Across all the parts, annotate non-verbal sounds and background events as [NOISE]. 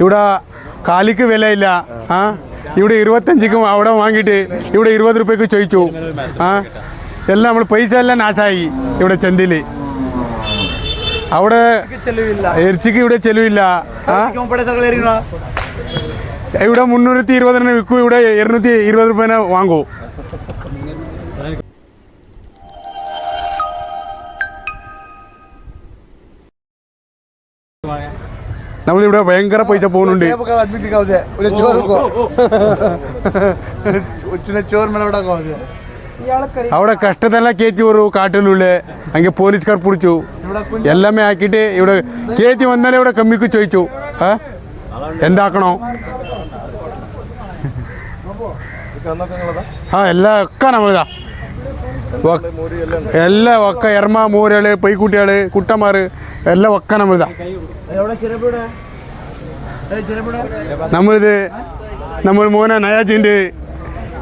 ഇവിടെ കാലിക്ക് വിലയില്ല. ആ ഇവിടെ ഇരുപത്തഞ്ചിക്കും അവിടെ വാങ്ങിയിട്ട് ഇവിടെ ഇരുപത് റുപ്യക്ക് ചോദിച്ചു. ആ എല്ലാം നമ്മൾ പൈസ എല്ലാം നാശമായി ഇവിടെ ചന്തയിൽ അവിടെ ഇറച്ചിക്ക് ഇവിടെ ചെലവില്ല. ഇവിടെ മുന്നൂറ്റി ഇരുപതിന് വിൽക്കും ഇവിടെ ഇരുന്നൂറ്റി ഇരുപത് റുപ്യനെ വാങ്ങൂ. നമ്മളിവിടെ ഭയങ്കര പൈസ പോകുന്നുണ്ട്. [LAUGHS] അവിടെ കഷ്ടത്തെല്ലാം കയറ്റി ഒരു കാട്ടിലുള്ളേ അങ്ങനെ പോലീസുകാർ പിടിച്ചു. എല്ലാമേ ആക്കിയിട്ട് ഇവിടെ കയറ്റി വന്നാലേ ഇവിടെ കമ്മിക്ക് ചോദിച്ചു. ഏ എന്താക്കണോ? ആ എല്ലാ ഒക്കെ നമ്മളിതാ. എല്ലാ ഒക്കെ എർമ മൂരൾ പൈക്കുട്ടികൾ കുട്ടന്മാര് എല്ലാം ഒക്കെ നമ്മളിതാ. നമ്മളിത് നമ്മൾ മോന നയാജിന്റെ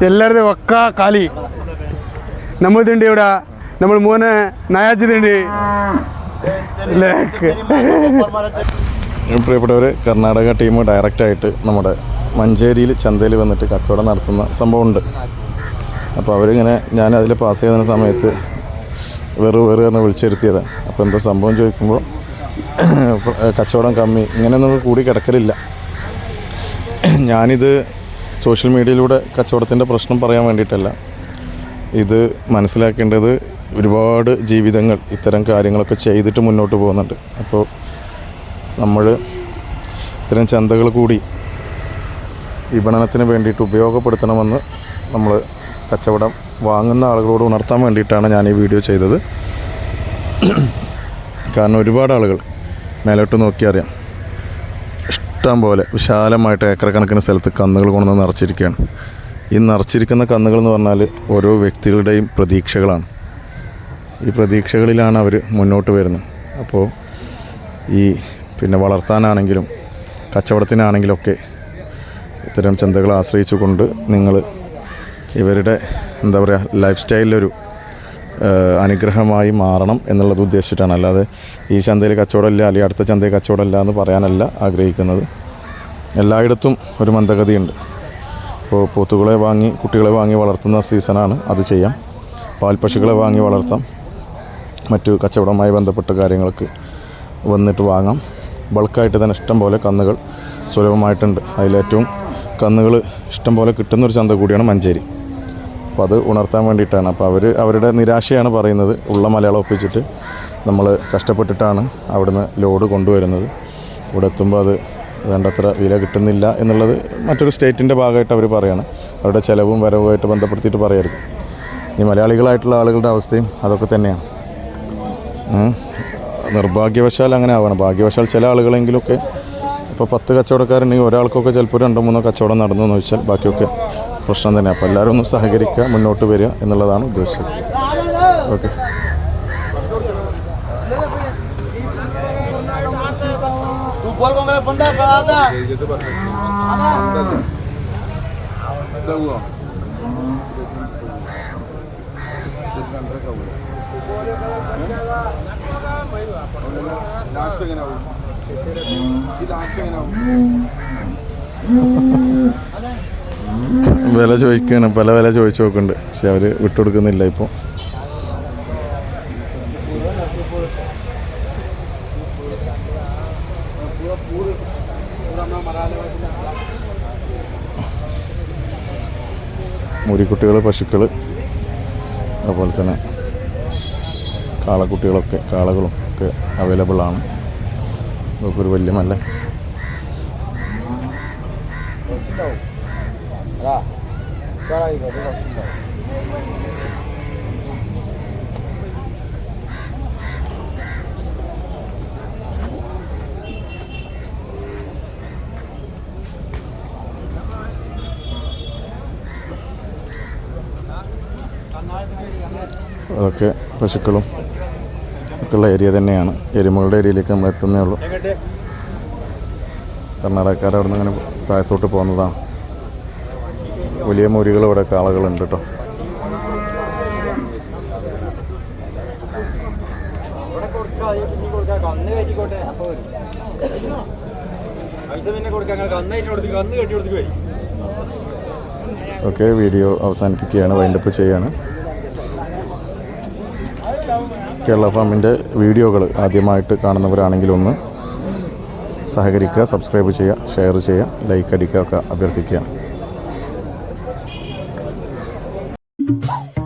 എല്ലാവരുടെ ഒക്ക കാലി. നമ്മളിതുണ്ട് ഇവിടെ നമ്മൾ മോനെ നയാജിതുണ്ട് പ്രിയപ്പെട്ടവർ കർണാടക ടീം ഡയറക്റ്റായിട്ട് നമ്മുടെ മഞ്ചേരിയിൽ ചന്തയിൽ വന്നിട്ട് കച്ചവടം നടത്തുന്ന സംഭവമുണ്ട്. അപ്പോൾ അവരിങ്ങനെ ഞാൻ അതിൽ പാസ് ചെയ്യുന്ന സമയത്ത് വെറു വെറു പറഞ്ഞ് വിളിച്ചിരുത്തിയത്. അപ്പോൾ എന്തോ സംഭവം ചോദിക്കുമ്പോൾ കച്ചവടം കമ്മി ഇങ്ങനെയൊന്നും കൂടി കിടക്കലില്ല. ഞാനിത് സോഷ്യൽ മീഡിയയിലൂടെ കച്ചവടത്തിന്റെ പ്രശ്നം പറയാൻ വേണ്ടിയിട്ടല്ല. ഇത് മനസ്സിലാക്കേണ്ടത് ഒരുപാട് ജീവിതങ്ങൾ ഇത്തരം കാര്യങ്ങളൊക്കെ ചെയ്തിട്ട് മുന്നോട്ട് പോകുന്നുണ്ട്. അപ്പോൾ നമ്മൾ ഇത്തരം ചന്തകൾ കൂടി വിപണനത്തിന് വേണ്ടിയിട്ട് ഉപയോഗപ്പെടുത്തണമെന്ന് നമ്മൾ കച്ചവടം വാങ്ങുന്ന ആളുകളോട് ഉണർത്താൻ വേണ്ടിയിട്ടാണ് ഞാൻ ഈ വീഡിയോ ചെയ്തത്. കാരണം ഒരുപാട് ആളുകൾ മേലോട്ട് നോക്കി അറിയാം. ഇഷ്ടം പോലെ വിശാലമായിട്ട് ഏക്കർ കണക്കിന് സ്ഥലത്ത് കന്നുകൾ കൊണ്ടുവന്ന് നിറച്ചിരിക്കുകയാണ്. ഈ നിറച്ചിരിക്കുന്ന കന്നുകൾ എന്ന് പറഞ്ഞാൽ ഓരോ വ്യക്തികളുടെയും പ്രതീക്ഷകളാണ്. ഈ പ്രതീക്ഷകളിലാണ് അവർ മുന്നോട്ട് വരുന്നത്. അപ്പോൾ ഈ പിന്നെ വളർത്താനാണെങ്കിലും കച്ചവടത്തിനാണെങ്കിലൊക്കെ ഇത്തരം ചന്തകളെ ആശ്രയിച്ചുകൊണ്ട് നിങ്ങൾ ഇവരുടെ എന്താ പറയുക ലൈഫ് സ്റ്റൈലിലൊരു അനുഗ്രഹമായി മാറണം എന്നുള്ളത് ഉദ്ദേശിച്ചിട്ടാണ്. അല്ലാതെ ഈ ചന്തയിൽ കച്ചവടമില്ല അല്ലെങ്കിൽ അടുത്ത ചന്തയിൽ കച്ചവടമില്ല എന്ന് പറയാനല്ല ആഗ്രഹിക്കുന്നത്. എല്ലായിടത്തും ഒരു മന്ദഗതിയുണ്ട്. ഇപ്പോൾ പോത്തുകളെ വാങ്ങി കുട്ടികളെ വാങ്ങി വളർത്തുന്ന സീസണാണ് അത് ചെയ്യാം. പാൽപ്പശുക്കളെ വാങ്ങി വളർത്താം. മറ്റു കച്ചവടവുമായി ബന്ധപ്പെട്ട കാര്യങ്ങൾക്ക് വന്നിട്ട് വാങ്ങാം. ബൾക്കായിട്ട് തന്നെ ഇഷ്ടം പോലെ കന്നുകൾ സുലഭമായിട്ടുണ്ട്. അതിലേറ്റവും കന്നുകൾ ഇഷ്ടം പോലെ കിട്ടുന്നൊരു ചന്ത കൂടിയാണ് മഞ്ചേരി. അപ്പോൾ അത് ഉണർത്താൻ വേണ്ടിയിട്ടാണ്. അപ്പോൾ അവർ അവരുടെ നിരാശയാണ് പറയുന്നത്. ഉള്ള മലയാളം ഒപ്പിച്ചിട്ട് നമ്മൾ കഷ്ടപ്പെട്ടിട്ടാണ് അവിടുന്ന് ലോഡ് കൊണ്ടുവരുന്നത്. ഇവിടെ എത്തുമ്പോൾ അത് വേണ്ടത്ര വില കിട്ടുന്നില്ല എന്നുള്ളത് മറ്റൊരു സ്റ്റേറ്റിന്റെ ഭാഗമായിട്ട് അവർ പറയാണ്. അവരുടെ ചിലവും വരവുമായിട്ട് ബന്ധപ്പെടുത്തിയിട്ട് പറയായിരിക്കും ഈ മലയാളികളായിട്ടുള്ള ആളുകളുടെ അവസ്ഥയും അതൊക്കെ തന്നെയാണ്. നിർഭാഗ്യവശാൽ അങ്ങനെ ആവണം. ഭാഗ്യവശാൽ ചില ആളുകളെങ്കിലുമൊക്കെ ഇപ്പോൾ പത്ത് കച്ചവടക്കാരുണ്ടെങ്കിൽ ഒരാൾക്കൊക്കെ ചിലപ്പോൾ രണ്ടോ മൂന്നോ കച്ചവടം നടന്നു എന്ന് വെച്ചാൽ ബാക്കിയൊക്കെ പ്രശ്നം തന്നെ. അപ്പോൾ എല്ലാവരും ഒന്ന് സഹകരിക്കുക മുന്നോട്ട് വരിക എന്നുള്ളതാണ് ഉദ്ദേശിച്ചത് ഓക്കെ. ലാസ്റ്റ് എങ്ങനെ ആവും വില ചോദിക്കുകയാണ് പല വില ചോദിച്ചു നോക്കുന്നുണ്ട്. പക്ഷെ അവർ വിട്ടുകൊടുക്കുന്നില്ല ഇപ്പോൾ. മുരിക്കുട്ടികൾ പശുക്കൾ അതുപോലെ തന്നെ കാളക്കുട്ടികളൊക്കെ കാളകളും ഒക്കെ അവൈലബിൾ ആണ്. ഇതൊക്കെ ഒരു വലിയ മല്ല അതൊക്കെ പശുക്കളും ഒക്കെ ഉള്ള ഏരിയ തന്നെയാണ്. എരുമകളുടെ ഏരിയയിലേക്ക് നമ്മൾ എത്തുന്നേ ഉള്ളൂ. കർണാടകക്കാർ അവിടെ നിന്ന് അങ്ങനെ താഴത്തോട്ട് പോകുന്നതാണ്. വലിയ മുരികൾ ഇവിടെ കാളകളുണ്ട് കേട്ടോ. ഓക്കെ വീഡിയോ അവസാനിപ്പിക്കുകയാണ്. വൈൻഡപ്പ് ചെയ്യാണ്. കേരള ഫാമിന്റെ വീഡിയോകൾ ആദ്യമായിട്ട് കാണുന്നവരാണെങ്കിൽ ഒന്ന് സഹകരിക്കുക സബ്സ്ക്രൈബ് ചെയ്യുക ഷെയർ ചെയ്യുക ലൈക്ക് അടിക്കുക ഒക്കെ അഭ്യർത്ഥിക്കുകയാണ് Woo!